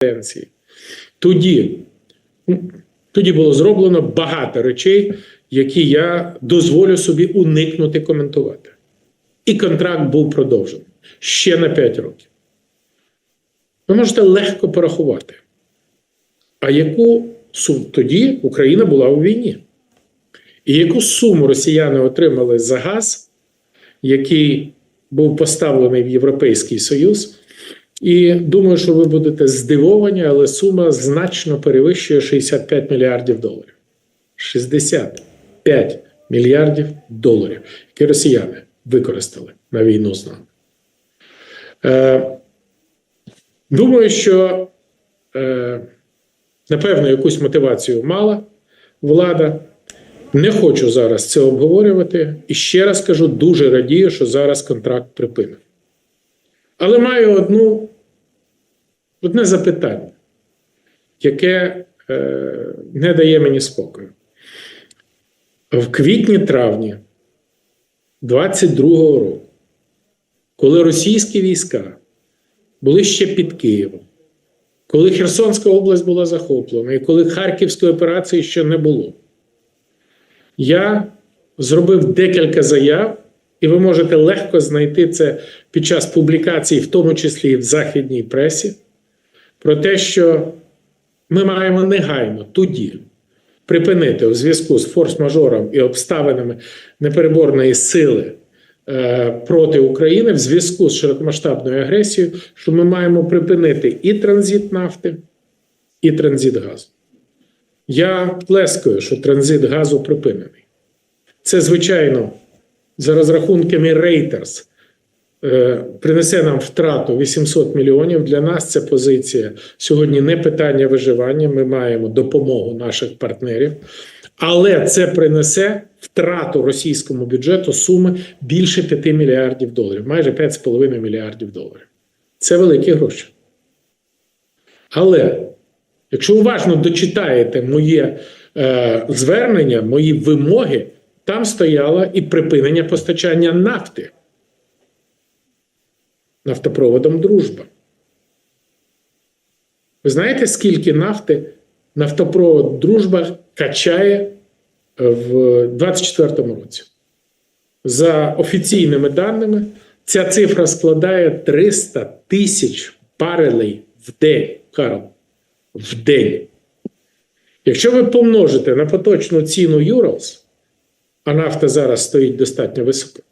каденції. Тоді, тоді було зроблено багато речей, які я дозволю собі уникнути коментувати. І контракт був продовжений ще на 5 років. Ви можете легко порахувати. А яку суму тоді Україна була у війні? І яку суму росіяни отримали за газ, який був поставлений в Європейський Союз? І думаю, що ви будете здивовані, але сума значно перевищує 65 мільярдів доларів. 65 мільярдів доларів, які росіяни використали на війну з нами. Е, думаю, що е, напевно якусь мотивацію мала влада. Не хочу зараз це обговорювати. І ще раз кажу, дуже радію, що зараз контракт припинив. Але маю одну, одне запитання, яке е, не дає мені спокою. В квітні-травні 22-го року, коли російські війська були ще під Києвом, коли Херсонська область була захоплена, і коли Харківської операції ще не було, я зробив декілька заяв, і ви можете легко знайти це під час публікацій, в тому числі і в західній пресі, про те, що ми маємо негайно тоді припинити у зв'язку з форс-мажором і обставинами непереборної сили е, проти України в зв'язку з широкомасштабною агресією, що ми маємо припинити і транзит нафти, і транзит газу. Я плескаю, що транзит газу припинений. Це, звичайно, за розрахунками Reuters, е, принесе нам втрату 800 мільйонів. Для нас ця позиція сьогодні не питання виживання. Ми маємо допомогу наших партнерів. Але це принесе втрату російському бюджету суми більше 5 мільярдів доларів, майже 5,5 мільярдів доларів. Це великі гроші. Але якщо уважно дочитаєте моє е, звернення, мої вимоги, там стояло і припинення постачання нафти нафтопроводом Дружба. Ви знаєте, скільки нафти нафтопровод Дружба качає в 2024 році? За офіційними даними, ця цифра складає 300 тисяч барелей в день, Карл. В день. Якщо ви помножите на поточну ціну Юралс, а нафта зараз стоїть достатньо високо,